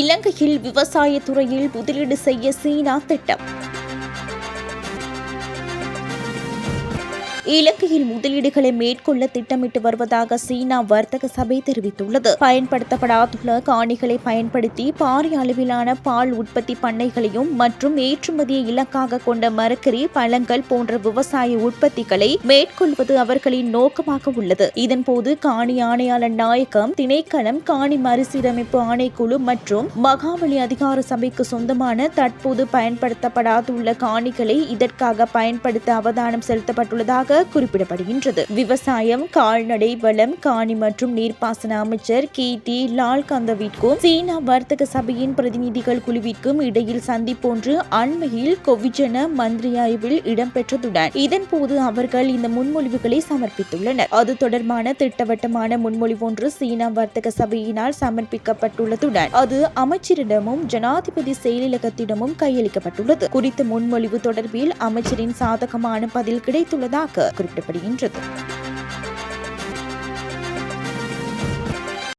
இலங்கையில் விவசாய துறையில் முதலீடு செய்ய சீனா திட்டம். இலங்கையில் முதலீடுகளை மேற்கொள்ள திட்டமிட்டு வருவதாக சீனா வர்த்தக சபை தெரிவித்துள்ளது. பயன்படுத்தப்படாதுள்ள காணிகளை பயன்படுத்தி பாரிய அளவிலான பால் உற்பத்தி பண்ணைகளையும் மற்றும் ஏற்றுமதியை இலக்காக கொண்ட மரக்கறி பழங்கள் போன்ற விவசாய உற்பத்திகளை மேற்கொள்வது அவர்களின் நோக்கமாக உள்ளது. இதன்போது காணி ஆணையாளர் நாயகம் திணைக்களம் காணி மறுசீரமைப்பு ஆணைக்குழு மற்றும் மகாவலி அதிகார சபைக்கு சொந்தமான தற்போது பயன்படுத்தப்படாதுள்ள காணிகளை இதற்காக பயன்படுத்த அவதானம் செலுத்தப்பட்டுள்ளதாக குறிப்பிடப்படுகின்றது. விவசாயம் கால்நடை வளம் காணி மற்றும் நீர்ப்பாசன அமைச்சர் கே டி லால் கந்தவிற்கும் சீனா வர்த்தக சபையின் பிரதிநிதிகள் குழுவிற்கும் இடையில் சந்திப்பொன்று அண்மையில் கொவிஜன மந்திரியாய்வில் இடம்பெற்றதுடன் இதன்போது அவர்கள் இந்த முன்மொழிவுகளை சமர்ப்பித்துள்ளனர். அது தொடர்பான திட்டவட்டமான முன்மொழிவு ஒன்று சீனா வர்த்தக சபையினால் சமர்ப்பிக்கப்பட்டுள்ளதுடன் அது அமைச்சரிடமும் ஜனாதிபதி செயலகத்திடமும் கையளிக்கப்பட்டுள்ளது. குறித்த முன்மொழிவு தொடர்பில் அமைச்சரின் சாதகமான பதில் கிடைத்துள்ளதாக குறிப்பிடப்படுகின்றது.